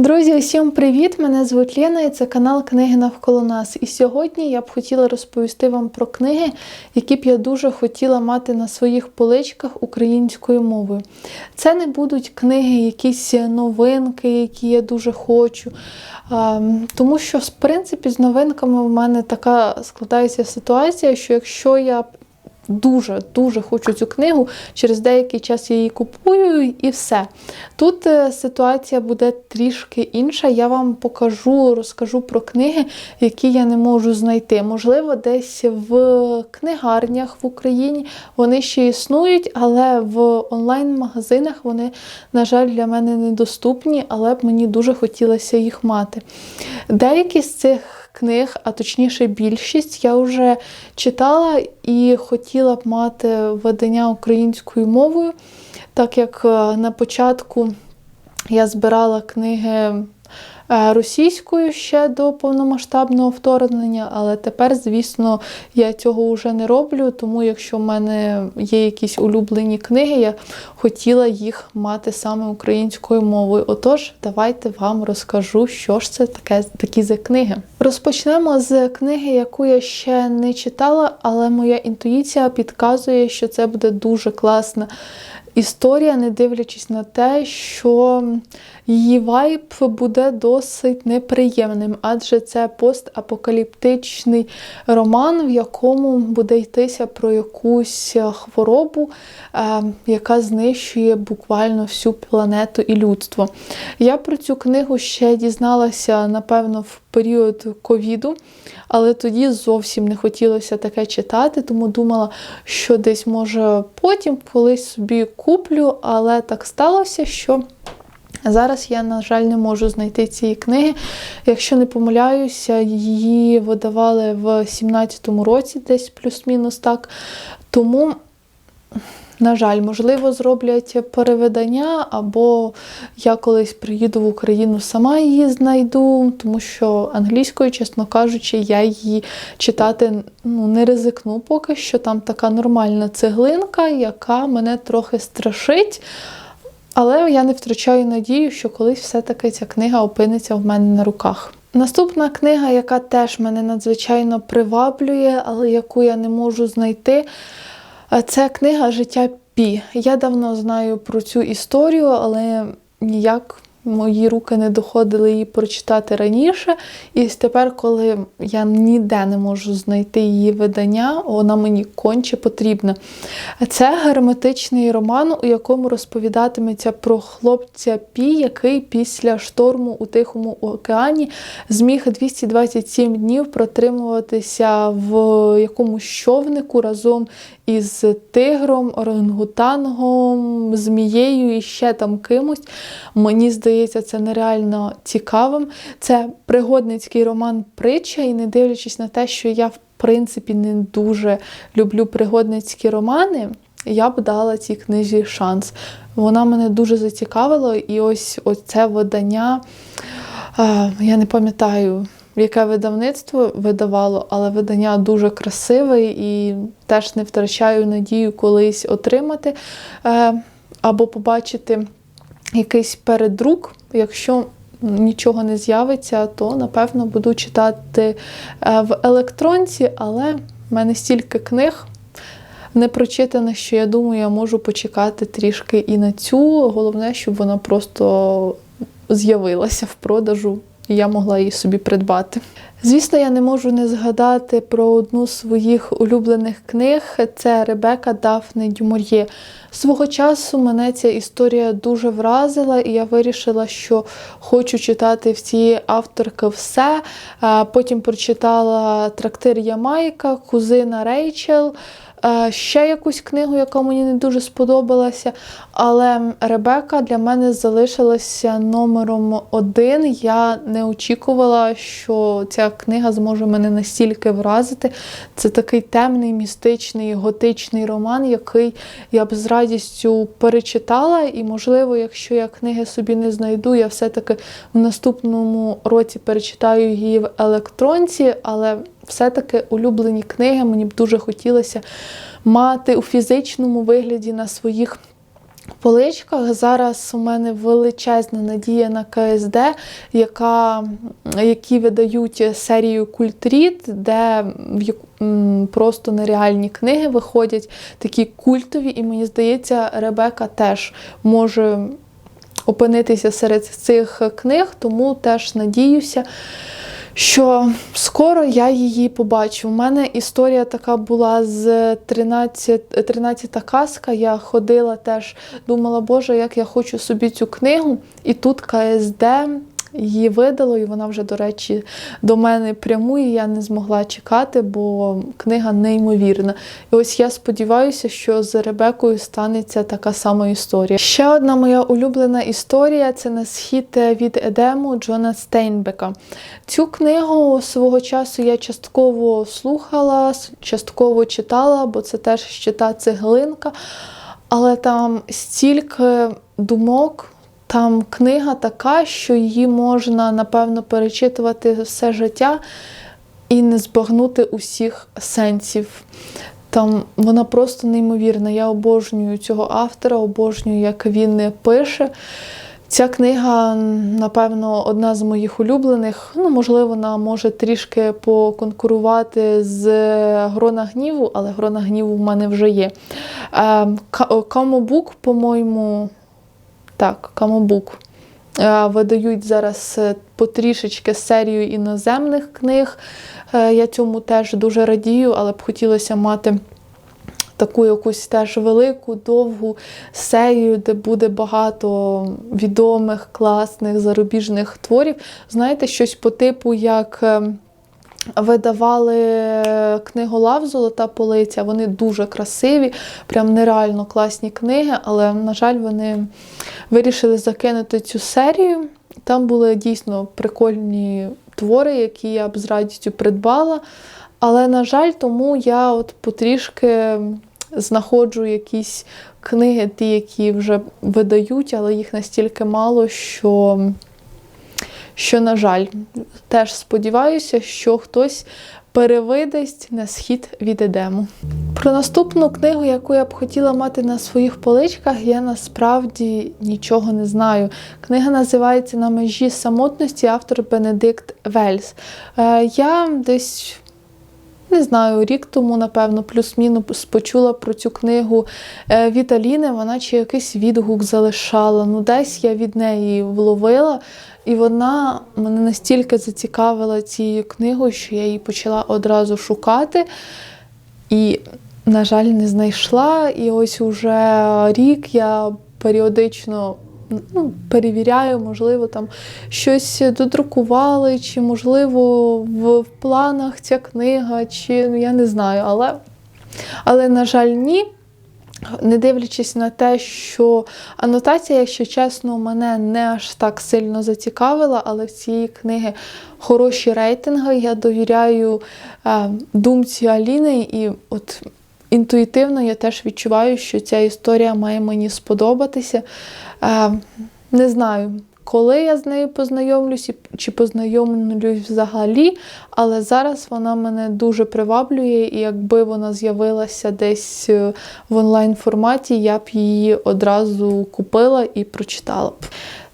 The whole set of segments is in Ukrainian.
Друзі, усім привіт! Мене звуть Лена і це канал Книги навколо нас. І сьогодні я б хотіла розповісти вам про книги, які б я дуже хотіла мати на своїх поличках українською мовою. Це не будуть книги, якісь новинки, які я дуже хочу. Тому що, в принципі, з новинками в мене така складається ситуація, що якщо я дуже дуже хочу цю книгу. Через деякий час я її купую і все. Тут е, ситуація буде трішки інша. Я вам покажу, розкажу про книги, які я не можу знайти. Можливо, десь в книгарнях в Україні вони ще існують, але в онлайн-магазинах вони, на жаль, для мене недоступні, але б мені дуже хотілося їх мати. Деякі з цих книг, а точніше більшість, я вже читала і хотіла б мати видання українською мовою, так як е, на початку я збирала книги. Е, російською ще до повномасштабного вторгнення, але тепер, звісно, я цього вже не роблю, тому якщо в мене є якісь улюблені книги, я хотіла їх мати саме українською мовою. Отож, давайте вам розкажу, що ж це таке такі за книги. Розпочнемо з книги, яку я ще не читала, але моя інтуїція підказує, що це буде дуже класна історія, не дивлячись на те, що її вайб буде досить неприємним, адже це постапокаліптичний роман, в якому буде йтися про якусь хворобу, е, яка знищує буквально всю планету і людство. Я про цю книгу ще дізналася, напевно, в період ковіду, але тоді зовсім не хотілося таке читати, тому думала, що десь може потім колись собі куплю, але так сталося, що. Зараз я, на жаль, не можу знайти цієї книги. Якщо не помиляюся, її видавали в 17-му році, десь плюс-мінус так. Тому на жаль, можливо, зроблять переведення, або я колись приїду в Україну, сама її знайду, тому що англійською, чесно кажучи, я її читати ну, не ризикну поки що. Там така нормальна цеглинка, яка мене трохи страшить. Але я не втрачаю надію, що колись все-таки ця книга опиниться в мене на руках. Наступна книга, яка теж мене надзвичайно приваблює, але яку я не можу знайти. Це книга Життя Пі. Я давно знаю про цю історію, але ніяк мої руки не доходили її прочитати раніше. І тепер, коли я ніде не можу знайти її видання, вона мені конче потрібна. Це герметичний роман, у якому розповідатиметься про хлопця Пі, який після шторму у Тихому океані зміг 227 днів протримуватися в якомусь човнику разом із тигром, орангутангом, змією і ще там кимось. Мені здається, це нереально цікавим. Це пригодницький роман притча, і не дивлячись на те, що я, в принципі, не дуже люблю пригодницькі романи. Я б дала цій книзі шанс. Вона мене дуже зацікавила, і ось ось це видання, я не пам'ятаю, яке видавництво видавало, але видання дуже красиве і теж не втрачаю надію колись отримати е, або побачити якийсь передрук. Якщо нічого не з'явиться, то напевно буду читати е, в електронці, але в мене стільки книг. Не прочитане, що я думаю, я можу почекати трішки і на цю. Головне, щоб вона просто з'явилася в продажу і я могла її собі придбати. Звісно, я не можу не згадати про одну з своїх улюблених книг це Ребека Дафне Дюмор'є. Свого часу мене ця історія дуже вразила, і я вирішила, що хочу читати в цієї авторки все. Потім прочитала Трактир Ямайка, Кузина Рейчел. Е, ще якусь книгу, яка мені не дуже сподобалася. Але Ребека для мене залишилася номером один. Я не очікувала, що ця книга зможе мене настільки вразити. Це такий темний, містичний, готичний роман, який я б з радістю перечитала. І, можливо, якщо я книги собі не знайду, я все-таки в наступному році перечитаю її в електронці. але все-таки улюблені книги мені б дуже хотілося мати у фізичному вигляді на своїх поличках. Зараз у мене величезна надія на КСД, яка, які видають серію Культрід, де просто нереальні книги виходять, такі культові, і мені здається, Ребека теж може опинитися серед цих книг, тому теж надіюся. Що скоро я її побачу. У мене історія така була з 13, 13 казка. Я ходила теж, думала, Боже, як я хочу собі цю книгу. І тут КСД її видало, і вона вже, до речі, до мене прямує. Я не змогла чекати, бо книга неймовірна. І ось я сподіваюся, що з Ребекою станеться така сама історія. Ще одна моя улюблена історія це на схід від Едему Джона Стейнбека. Цю книгу свого часу я частково слухала, частково читала, бо це теж ще та цеглинка. Але там стільки думок, там книга така, що її можна, напевно, перечитувати все життя і не збагнути усіх сенсів. Там вона просто неймовірна. Я обожнюю цього автора, обожнюю, як він пише. Ця книга, напевно, одна з моїх улюблених. Ну, можливо, вона може трішки поконкурувати з Грона гніву, але Грона гніву в мене вже є. Камобук, по-моєму, так, Камобук. Е, Видають зараз е, потрішечки серію іноземних книг. Е, Я цьому теж дуже радію, але б хотілося мати таку якусь теж велику, довгу серію, де буде багато відомих, класних зарубіжних творів. Знаєте, щось по типу, як. Видавали книголав Золота полиця, вони дуже красиві, прям нереально класні книги, але, на жаль, вони вирішили закинути цю серію. Там були дійсно прикольні твори, які я б з радістю придбала. Але, на жаль, тому я от потрішки знаходжу якісь книги, ті, які вже видають, але їх настільки мало, що, що на жаль, теж сподіваюся, що хтось перевидасть на схід від Едему. Про наступну книгу, яку я б хотіла мати на своїх поличках, я насправді нічого не знаю. Книга називається На межі самотності, автор Бенедикт Вельс. Е, Я десь. Не знаю, рік тому, напевно, плюс-мінус почула про цю книгу е, від Аліни, вона чи якийсь відгук залишала. Ну, десь я від неї вловила, і вона мене настільки зацікавила цією книгою, що я її почала одразу шукати. І, на жаль, не знайшла. І ось уже рік я періодично ну, перевіряю, можливо, там щось додрукували, чи, можливо, в, планах ця книга, чи ну, я не знаю. Але, але, на жаль, ні. Не дивлячись на те, що анотація, якщо чесно, мене не аж так сильно зацікавила, але в цієї книги хороші рейтинги. Я довіряю е, думці Аліни, і от інтуїтивно я теж відчуваю, що ця історія має мені сподобатися. Е, не знаю, коли я з нею познайомлюсь, чи познайомлюсь взагалі, але зараз вона мене дуже приваблює, і якби вона з'явилася десь е, в онлайн форматі, я б її одразу купила і прочитала б.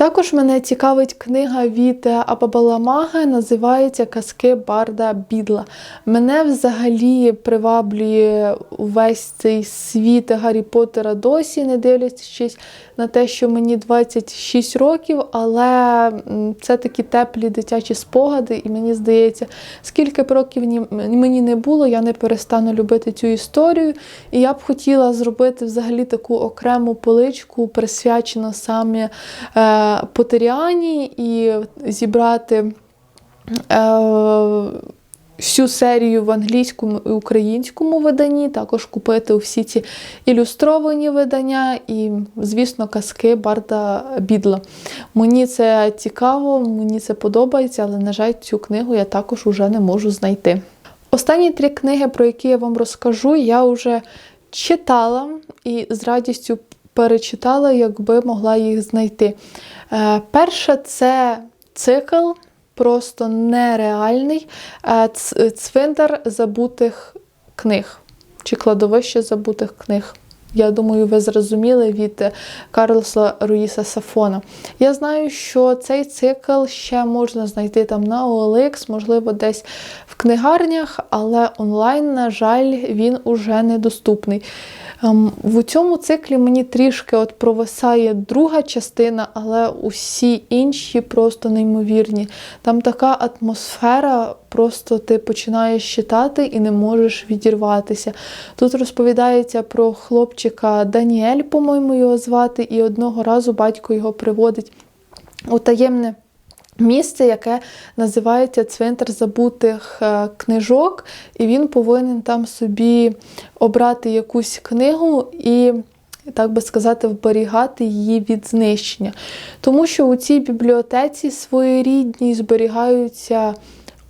Також мене цікавить книга від Абабаламага, називається Казки Барда Бідла. Мене взагалі приваблює увесь цей світ Гаррі Поттера досі, не дивлячись на те, що мені 26 років, але це такі теплі дитячі спогади, і мені здається, скільки б років мені не було, я не перестану любити цю історію. І я б хотіла зробити взагалі таку окрему поличку, присвячену саме Потеріані, і зібрати. Е, Всю серію в англійському і українському виданні, також купити всі ці ілюстровані видання і, звісно, казки Барда Бідла. Мені це цікаво, мені це подобається, але, на жаль, цю книгу я також уже не можу знайти. Останні три книги, про які я вам розкажу, я вже читала і з радістю перечитала, якби могла їх знайти. Е, Перша це цикл, просто нереальний е, цвинтар забутих книг чи кладовище забутих книг. Я думаю, ви зрозуміли від Карлоса Руїса Сафона. Я знаю, що цей цикл ще можна знайти там на OLX, можливо, десь в книгарнях, але онлайн, на жаль, він уже недоступний. Ем, В цьому циклі мені трішки от провисає друга частина, але усі інші просто неймовірні. Там така атмосфера, просто ти починаєш читати і не можеш відірватися. Тут розповідається про хлопчика Даніель, по-моєму, його звати, і одного разу батько його приводить у таємне. Місце, яке називається Цвинтар забутих е, книжок, і він повинен там собі обрати якусь книгу і, так би сказати, вберігати її від знищення. Тому що у цій бібліотеці своєрідній зберігаються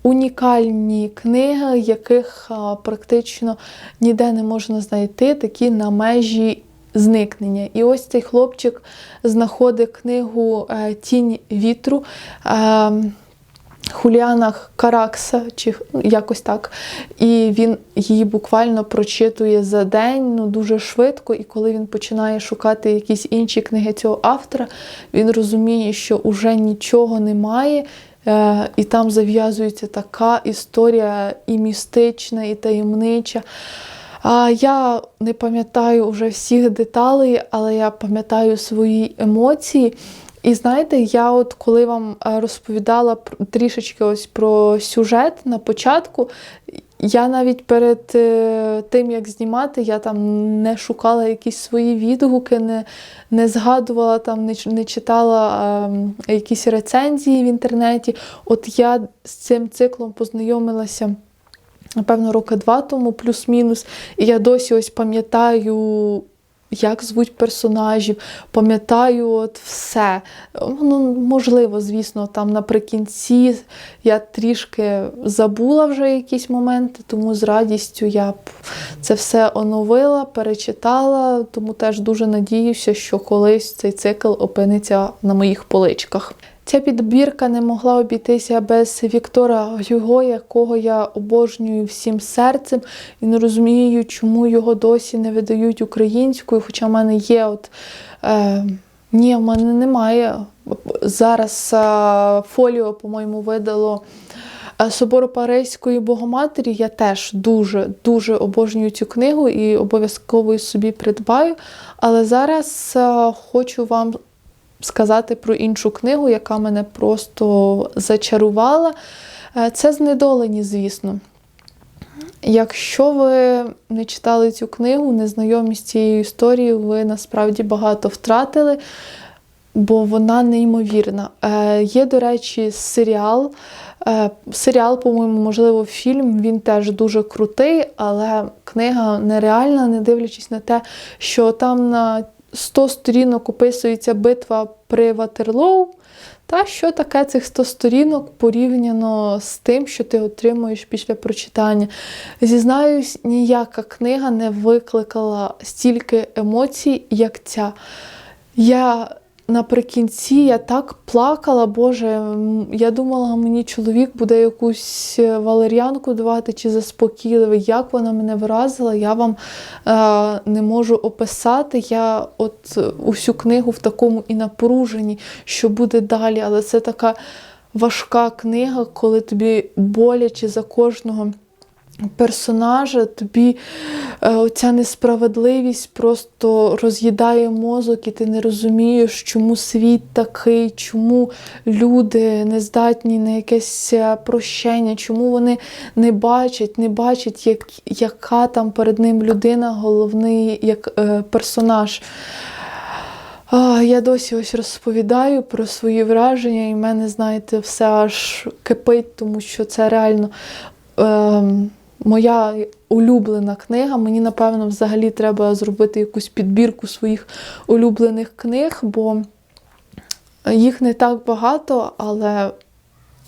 унікальні книги, яких практично ніде не можна знайти, такі на межі зникнення. І ось цей хлопчик знаходить книгу е, Тінь вітру. е, Хуліана Каракса, чи якось так. І він її буквально прочитує за день, ну дуже швидко. І коли він починає шукати якісь інші книги цього автора, він розуміє, що уже нічого немає. Е, і там зав'язується така історія і містична, і таємнича. Я не пам'ятаю вже всіх деталей, але я пам'ятаю свої емоції. І знаєте, я от коли вам е, розповідала трішечки ось про сюжет на початку, я навіть перед е, тим, як знімати, я там не шукала якісь свої відгуки, не, не згадувала там, не, не читала е, якісь рецензії в інтернеті. От я з цим циклом познайомилася. Напевно, роки два тому, плюс-мінус. І я досі ось пам'ятаю, як звуть персонажів, пам'ятаю от все. Ну, можливо, звісно, там наприкінці я трішки забула вже якісь моменти, тому з радістю я б це все оновила, перечитала, тому теж дуже надіюся, що колись цей цикл опиниться на моїх поличках. Ця підбірка не могла обійтися без Віктора Гюго, якого я обожнюю всім серцем і не розумію, чому його досі не видають українською. Хоча в мене є от. Е, ні, в мене немає. Зараз е, фоліо, по-моєму, видало е, Собору Паризької Богоматері. Я теж дуже дуже обожнюю цю книгу і обов'язково собі придбаю. Але зараз е, хочу вам сказати про іншу книгу, яка мене просто зачарувала. Е, Це знедолені, звісно. Якщо ви не читали цю книгу, не знайомі з цією історією, ви насправді багато втратили, бо вона неймовірна. Е, Є, до речі, серіал. Е, Серіал, по-моєму, можливо, фільм, він теж дуже крутий, але книга нереальна, не дивлячись на те, що там на 100 сторінок описується битва при Ватерлоу. Та що таке цих 100 сторінок порівняно з тим, що ти отримуєш після прочитання. Зізнаюсь, ніяка книга не викликала стільки емоцій, як ця. Я наприкінці я так плакала, Боже, я думала, мені чоловік буде якусь е, валер'янку давати чи заспокійливий. Як вона мене вразила, я вам е, не можу описати. Я от е, усю книгу в такому і напруженні, що буде далі. Але це така важка книга, коли тобі боляче за кожного. Персонажа, тобі е, оця несправедливість просто роз'їдає мозок, і ти не розумієш, чому світ такий, чому люди не здатні на якесь е, прощення, чому вони не бачать, не бачать, як, яка там перед ним людина, головний як е, персонаж. Я досі ось розповідаю про свої враження, і в мене, знаєте, все аж кипить, тому що це реально. Ем, Моя улюблена книга. Мені, напевно, взагалі треба зробити якусь підбірку своїх улюблених книг, бо їх не так багато, але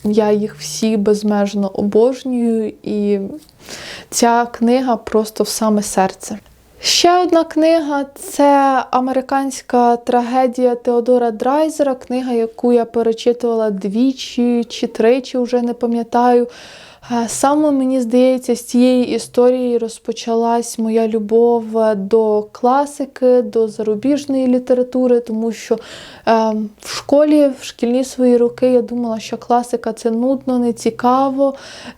я їх всі безмежно обожнюю, і ця книга просто в саме серце. Ще одна книга це американська трагедія Теодора Драйзера, книга, яку я перечитувала двічі чи тричі, вже не пам'ятаю. Е, Саме мені здається, з цієї історії розпочалась моя любов до класики, до зарубіжної літератури, тому що е, в школі, в шкільні свої роки я думала, що класика це нудно, не цікаво,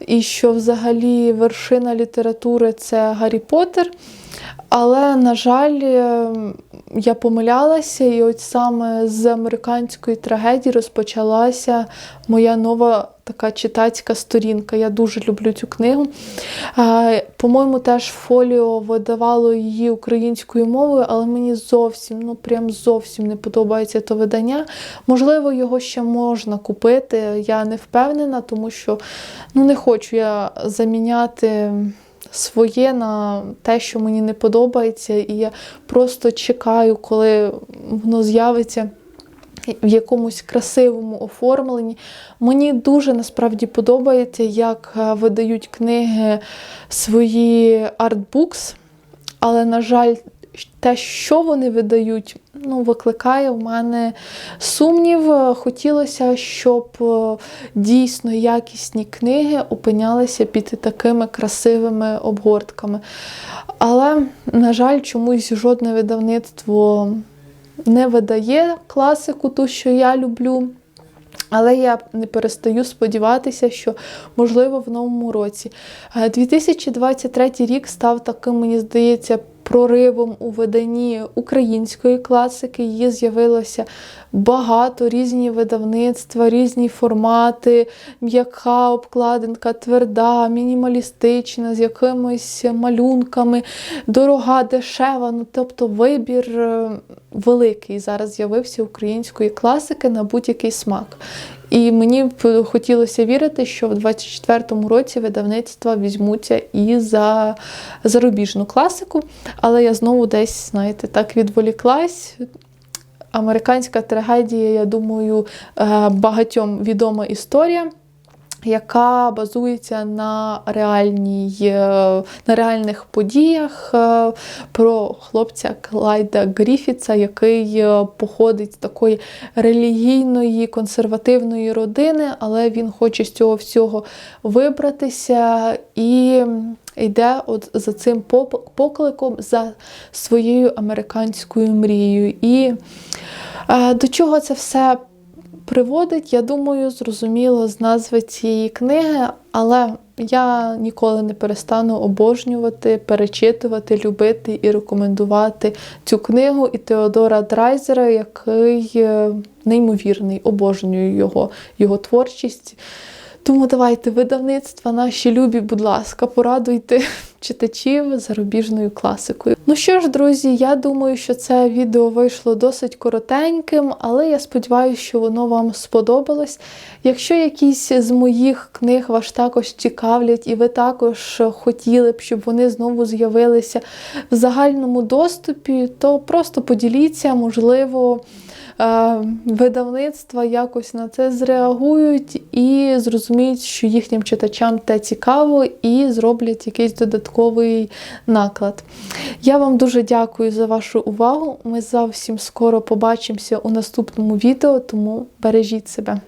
і що взагалі вершина літератури це Гаррі Поттер. Але, на жаль, е, я помилялася, і от саме з американської трагедії розпочалася моя нова така читацька сторінка. Я дуже люблю цю книгу. По-моєму, теж фоліо видавало її українською мовою, але мені зовсім, ну прям зовсім не подобається то видання. Можливо, його ще можна купити. Я не впевнена, тому що ну, не хочу я заміняти своє на те, що мені не подобається, і я просто чекаю, коли воно з'явиться. В якомусь красивому оформленні. Мені дуже насправді подобається, як е, видають книги свої артбукс, але, на жаль, те, що вони видають, ну, викликає в мене сумнів. Хотілося, щоб е, дійсно якісні книги опинялися під такими красивими обгортками. Але, на жаль, чомусь жодне видавництво не видає класику, ту, що я люблю. Але я не перестаю сподіватися, що можливо в новому році. Е, 2023 рік став таким, мені здається, проривом у виданні української класики. Її з'явилося багато різні видавництва, різні формати, м'яка обкладинка, тверда, мінімалістична, з якимись малюнками, дорога, дешева. Ну, тобто вибір е, великий зараз з'явився української класики на будь-який смак. І мені б хотілося вірити, що в 24-му році видавництва візьмуться і за зарубіжну класику. Але я знову десь, знаєте, так відволіклась. Американська трагедія, я думаю, е, багатьом відома історія. Яка базується на реальній, е, на реальних подіях е, про хлопця Клайда Гріфіца, який е, походить з такої релігійної консервативної родини, але він хоче з цього всього вибратися і йде от за цим покликом, за своєю американською мрією. І до чого це все приводить, я думаю, зрозуміло з назви цієї книги, але я ніколи не перестану обожнювати, перечитувати, любити і рекомендувати цю книгу і Теодора Драйзера, який е, неймовірний, обожнюю його, його творчість. Тому давайте видавництва наші любі, будь ласка, порадуйте читачів зарубіжною класикою. Ну що ж, друзі, я думаю, що це відео вийшло досить коротеньким, але я сподіваюся, що воно вам сподобалось. Якщо якісь з моїх книг вас також цікавлять, і ви також хотіли б, щоб вони знову з'явилися в загальному доступі, то просто поділіться, можливо. Е, Видавництва якось на це зреагують і зрозуміють, що їхнім читачам те цікаво, і зроблять якийсь додатковий наклад. Я вам дуже дякую за вашу увагу. Ми зовсім скоро побачимося у наступному відео, тому бережіть себе.